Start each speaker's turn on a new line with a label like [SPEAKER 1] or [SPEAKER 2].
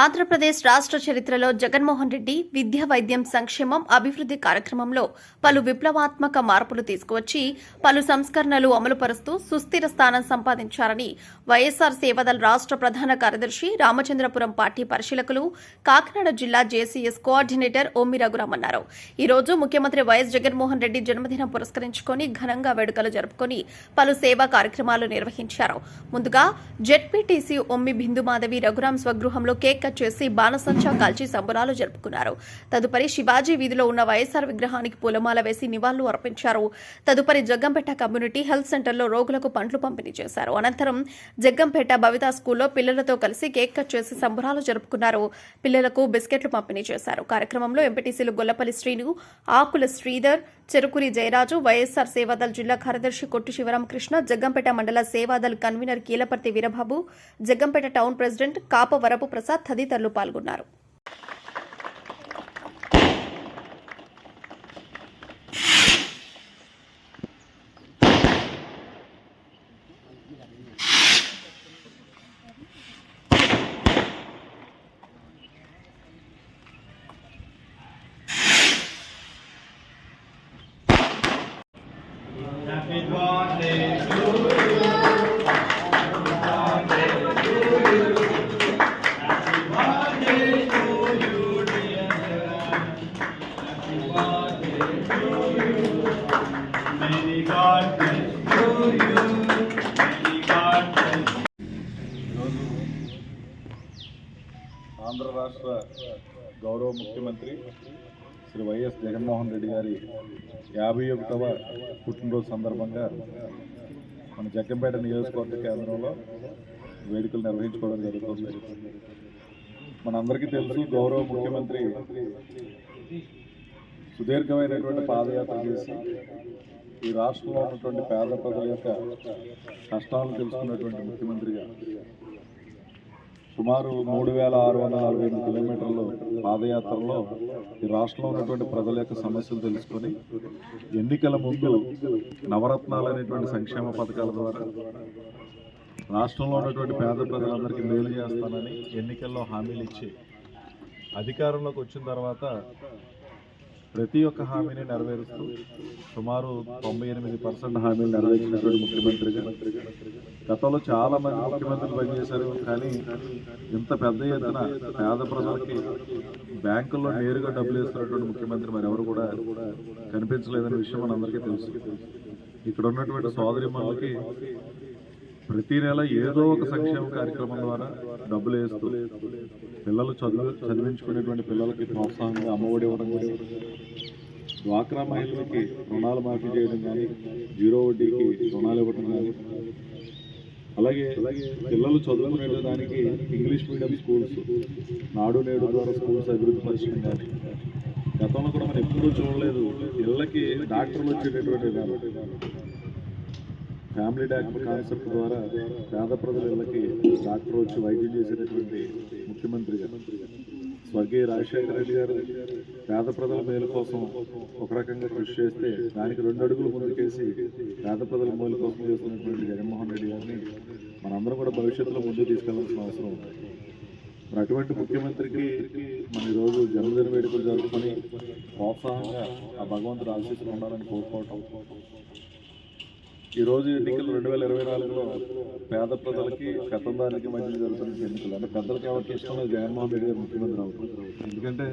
[SPEAKER 1] ఆంధ్రప్రదేశ్ రాష్ట్ర చరిత్రలో జగన్మోహన్ రెడ్డి విద్య వైద్యం సంక్షేమం అభివృద్ధి కార్యక్రమంలో పలు విప్లవాత్మక మార్పులు తీసుకువచ్చి పలు సంస్కరణలు అమలుపరుస్తూ సుస్థిర స్థానం సంపాదించారని వైఎస్సార్ సేవదల్ రాష్ట్ర ప్రధాన కార్యదర్శి రామచంద్రపురం పార్టీ పరిశీలకులు కాకినాడ జిల్లా జేసీఎస్ కోఆర్డినేటర్ ఓమి రఘురామ్ అన్నారు ఈ రోజు ముఖ్యమంత్రి వైఎస్ జగన్మోహన్ రెడ్డి జన్మదినం పురస్కరించుకొని ఘనంగా వేడుకలు జరుపుకొని పలు సేవా కార్యక్రమాలు నిర్వహించారు. ముందుగా జెడ్పీటీసీ ఒమ్మి బిందుమాధవి రఘురాం స్వగృహంలో కేక్ కట్ చేసి బాణసంచా కాల్చి సంబరాలు జరుపుకున్నారు. తదుపరి శివాజీ వీధిలో ఉన్న వైఎస్ఆర్ విగ్రహానికి పూలమాల వేసి నివాళులు అర్పించారు. తదుపరి జగ్గంపేట కమ్యూనిటీ హెల్త్ సెంటర్లో రోగులకు పండ్లు పంపిణీ చేశారు. అనంతరం జగ్గంపేట బబితా స్కూల్లో పిల్లలతో కలిసి కేక్ కట్ చేసి సంబరాలు జరుపుకున్నారు. పిల్లలకు బిస్కెట్లు పంపిణీ చేశారు. కార్యక్రమంలో ఎంపీటీసీలు గొల్లపల్లి శ్రీను ఆకుల శ్రీధర్ చెరుకురి జయరాజు వైఎస్సార్ సేవాదల్ జిల్లా కార్యదర్శి Kottu Sivaramakrishna Jaggampeta mandal Seva Dal convener Keelaparthi Veerababu Jaggampeta town president Kapavarapu Prasad తదితరులు పాల్గొన్నారు.
[SPEAKER 2] ఆంధ్ర రాష్ట్ర గౌరవ ముఖ్యమంత్రి శ్రీ వైఎస్ జగన్మోహన్ రెడ్డి గారి యాభై ఒకటవ పుట్టినరోజు సందర్భంగా మన జగ్గంపేట నియోజకవర్గ కేంద్రంలో వేడుకలు నిర్వహించుకోవడం జరుగుతుంది. మనందరికీ తెలుసు గౌరవ ముఖ్యమంత్రి సుదీర్ఘమైనటువంటి పాదయాత్ర చేసి ఈ రాష్ట్రంలో ఉన్నటువంటి పేద ప్రజల యొక్క కష్టాలను తెలుసుకున్నటువంటి ముఖ్యమంత్రిగా సుమారు మూడు వేల ఆరు వందల నలభై ఎనిమిది కిలోమీటర్లు పాదయాత్రలో ఈ రాష్ట్రంలో ఉన్నటువంటి ప్రజల యొక్క సమస్యలు తెలుసుకొని ఎన్నికల ముందు నవరత్నాలు అనేటువంటి సంక్షేమ పథకాల ద్వారా రాష్ట్రంలో ఉన్నటువంటి పేద ప్రజలందరికీ మేలు చేస్తానని ఎన్నికల్లో హామీలు ఇచ్చి అధికారంలోకి వచ్చిన తర్వాత ప్రతి ఒక్క హామీని నెరవేరుస్తూ సుమారు తొంభై ఎనిమిది పర్సెంట్ హామీలు నెరవేర్చినటువంటి ముఖ్యమంత్రిగా గతంలో చాలా మంది ముఖ్యమంత్రులు పనిచేశారు కానీ ఇంత పెద్ద ఎత్తున పేద ప్రజలకి బ్యాంకుల్లో నేరుగా డబ్బులు వేస్తున్నటువంటి ముఖ్యమంత్రి మరి ఎవరు కూడా కనిపించలేదనే విషయం మనందరికీ తెలుసు. ఇక్కడ ఉన్నటువంటి సోదరి ప్రతి నెల ఏదో ఒక సంక్షేమ కార్యక్రమం ద్వారా డబ్బులు వేస్తూ పిల్లలు చదువు చదివించుకునేటువంటి పిల్లలకి ప్రోత్సాహంగా అమ్మఒడి ఇవ్వడం కానీ డ్వాక్రా మహిళలకి రుణాలు మాఫీ చేయడం కానీ జీరో వడ్డీకి రుణాలు ఇవ్వడం కానీ అలాగే పిల్లలు చదువుకునే దానికి ఇంగ్లీష్ మీడియం స్కూల్స్ నాడు నేడు ద్వారా స్కూల్స్ అభివృద్ధి పరచడం కానీ గతంలో కూడా మనం ఎప్పుడూ చూడలేదు ఇళ్ళకి డాక్టర్లు వచ్చేటటువంటి ఫ్యామిలీ డాక్టర్ కాన్సెప్ట్ ద్వారా పేద ప్రజల ఇళ్ళకి డాక్టర్ వచ్చి వైద్యం చేసేటటువంటి ముఖ్యమంత్రిగా స్వర్గీయ రాజశేఖర రెడ్డి గారు పేద ప్రజల మేలు కోసం ఒక రకంగా కృషి చేస్తే దానికి రెండు అడుగులు ముందుకేసి పేద ప్రజల మేలు కోసం చేస్తున్నటువంటి జగన్మోహన్ రెడ్డి గారిని మనందరం కూడా భవిష్యత్తులో ముందుకు తీసుకెళ్ళాల్సిన అవసరం ఉంది. మరి అటువంటి ముఖ్యమంత్రికి మన ఈరోజు జన్మదిన వేడుకలు జరుపుకొని ప్రోత్సాహంగా ఆ భగవంతుడు ఆశీస్సులు ఉండాలని కోరుకోవటం ఈ రోజు ఎన్నికలు రెండు వేల ఇరవై నాలుగులో పేద ప్రజలకి పెద్దందానికి మధ్య జరుగుతున్న ఎన్నికలు. అంటే పెద్దలకి ఎవరికి ఇష్టం జగన్మోహన్ రెడ్డి గారు ముఖ్యమంత్రి అవుతారు. ఎందుకంటే